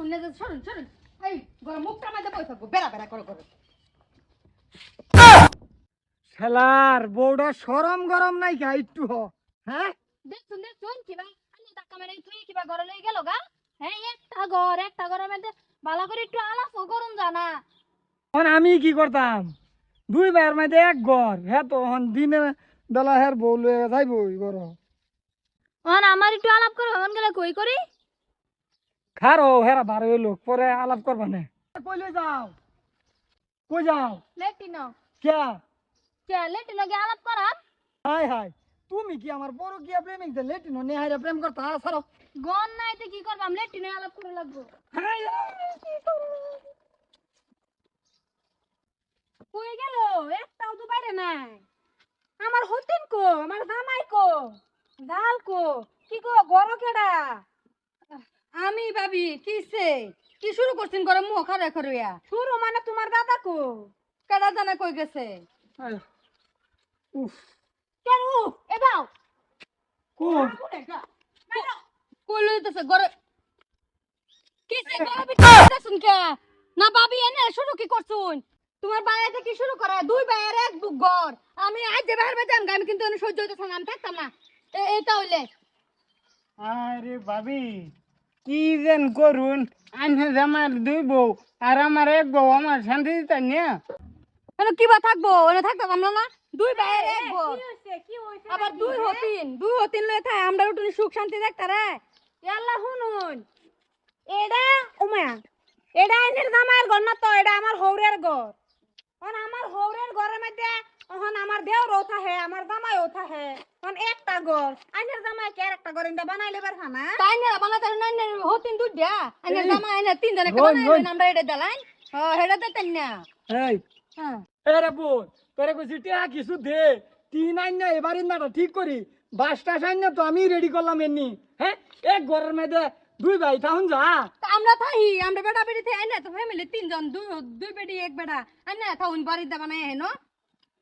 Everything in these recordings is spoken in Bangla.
শুনে যে সরুন সরুন। এই গরম মুখটা বই থাকব। বেড়া বেড়া করে করে। খেলার বউটা সরম গরম নাই কা একটু হ হ্যাঁ? দেখছুন দেখছুন কিবা? আনি টাকা মেরে তুই কিবা ঘরে লই গেল গা? হ্যাঁ একটা ঘর একটা ঘরের মধ্যে ভালো করে একটু করুন জানা এখন আমি কি করতাম? দুই ভাইয়ের মধ্যে এক ঘর হ্যাঁ তো হন দিনে বেলা হ্যার বউ লয়ে যাইব ঘর। অন আমার একটু আলাপ করে হন গেলে কই করি? খারো হেরা বার হইল পরে আলাপ করবা না। কইলে যাও। কই যাও? লেটিনো। কে? কে লেটিনো গে আলাপ করাম হাই হাই। তুমি কি আমার বড় গিয়া প্রেমিক যে লেটিন প্রেম করতা? সারো গন নাই তো কি করবাম? লেটিনো আলাপ করে লাগবো। হাই কি? কই গেল? একটাও তো বাইরে নাই। আমার হতিন কো? আমার জামাই কো? জাল কো? কি কো? গরো কেডা? আমি ভাবি কিসে কি শুরু করছেন ঘরে মুখ খারে খরিয়া শুরু মানে তোমার দাদা কো? কেডা জানা কই গেছে। উফ। কেন? এ বাও কোন? কই লইতেছে? ঘরে কিসে ঘরে বিতে শুন কে? না ভাবি এনে শুরু কি করছুন? তোমার বাইরে কি শুরু করে? দুই বাইরে এক বুক ঘর। আমি আজ যে বাইরে বাইতে আমি কিন্তু এনে সহ্য হইতেছে না আমি থাকতাম না। এ- এটা হইলে। আরে ভাবি কি যেন করুন? আনহে আমার দুই বউ আর আমার এক বউ, আমার শান্তি দিতেন না এনে কিবা থাকব? এনে থাকতাম আমরা না? দুই বাইরে এক ঘর আবার দুই হতিন দুই হতিন লয়ে থাই আমরা উঠুনি সুখ শান্তি দেখতা রে। ইয়াল্লা শুনুন। এটা উমায়া এটা এনের জামাইয়ের ঘর না তো এটা আমার হৌরের ঘর। অন আমার হৌরের ঘরের মধ্যে ওহন আমার দেওর ওঠা হে আমার জামাই ওঠা হে। অন একটা ঘর আইনের জামাই কে একটা ঘর ইন্দা বানাই লেবার খানা তাই না বানাতে না না হতিন দুধ দিয়া। আইনের জামাই আইনের তিন জনে রোন, রোন। আমরা এটা দালাইন ও হেডা দেতেন না। এই। হ্যাঁ। এরে বোন তোরে কইছি টিয়া কিছু দে। তিন আইন না এবার ইন্দাটা ঠিক করি। বাসটা সাইন না তো আমি রেডি করলাম এমনি হ্যাঁ? এক ঘরের মধ্যে দুই ভাই তাহন যা। আমরা থাই আমরা বেটা বেটি থাই না তো ফ্যামিলি তিনজন দুই দুই বেটি এক বেটা। আইনা থাউন বাড়ি দা বানাই হেন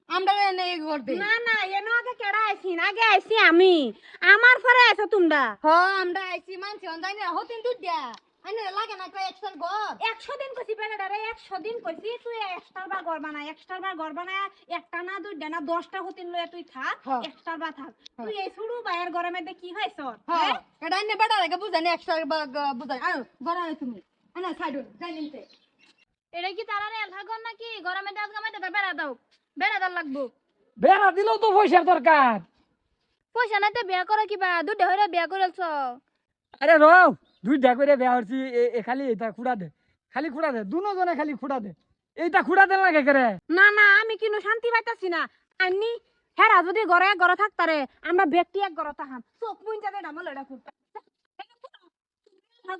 আমরা এনে এই করতে না না এনো আগে কেডা আইছিন আগে আইছি আমি। আমার পরে আইছো তোমরা। হ আমরা আইছি মানছি অন জানি না হতিন দুধ দিয়া। আইনা লাগে না একটা এক্সট্রা ঘর? একশো দিন কইছি বেটারে একশো দিন কইছি তুই এক্সট্রা বার ঘর বানা এক্সট্রা বার ঘর বানা একটা না দুইটা না দশটা হতিন লয়ে তুই থাক। এক্সট্রা বার থাক। তুই এই শুরু মধ্যে কি হয়েছ? হ্যাঁ? এটা আইনা বেটা লাগে বুঝানি এক্সট্রা বুঝাই। আয় ঘর আয় তুমি। আইনা সাইড যাই নিতে। এটা কি তারা রে থাকন নাকি? গরমে দাঁত গামাইতে বেড়া দাও। বেড়া দাও লাগবো। বেড়া দিলেও তো পয়সার দরকার। পয়সা নাই তো বিয়া করে কিবা? দুধে হইরা বিয়া করেছ আরে রও দুইটা করে বেয়া হচ্ছি এ খালি এটা খুঁড়া দে। খালি খুঁড়া দে দুজনে খালি খুঁড়া দে। এইটা খুঁড়া দে লাগে করে? না না আমি কিন্তু শান্তি পাইতাছি না। আইনি হেরা যদি ঘরে এক ঘরে থাকতারে আমরা ব্যক্তি এক ঘরে থাকাম চোখ মুইন যাবে ডামল এটা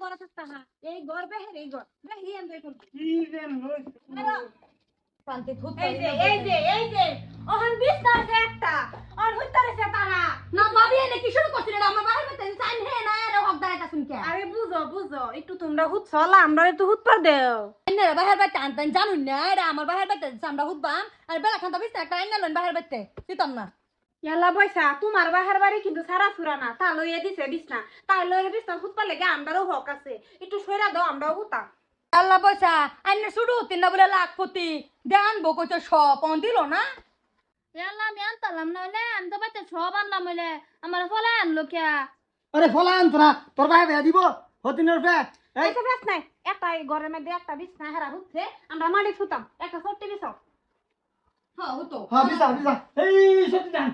ঘরে থাকতা এই ঘর। বেহের এই ঘর। বেহি আনবে শান্তি থুত এই যে এই যে এই যে ওহন বিস্তার আছে একটা আর হইতারেছে তারা। না ভাবি এনে কি শুরু করছিস এটা আমার বাহির মধ্যে চাইন হে না রে হক দাঁড়াইতা শুনকে। আরে বুঝো বুঝো একটু তোমরা হুত চলা আমরা একটু হুত পার দেও। এনে বাহির বাইতে আনতেন জানুন না এটা আমার বাহির বাইতে আমরা হুদবাম আর বেলা খান্তা বিস্তার একটা এনে লন বাহির বাইতে দিতাম না। পয়সা তোমার বাহার বাড়ি কিন্তু সারা সুরা না তা লইয়ে দিছে বিছনা তাই লইয়ে বিছনা হুত পারলে গে আমরাও হক আছে। একটু সইরা দাও আমরাও হুতা আল্লাহ পয়সা আইনে শুরু তিন না বলে লাখপতি দেন বকইছে সব অন দিল না? আল্লাহ আমি না হলে আমি তো বাইতে সব আনলাম হলে আমার ফলে আনলো কে? আরে ফলা আন তোরা তোর ভাই বেয়া দিব হতিনের ফে এই। আচ্ছা বেশ নাই একটা এই ঘরের মধ্যে একটা বিছনা হেরা হুতছে আমরা মাটি ফুতাম একটা ছোট্ট বিছাও। হ্যাঁ হতো। হ্যাঁ বিসা বিসা এই সত্যি জান।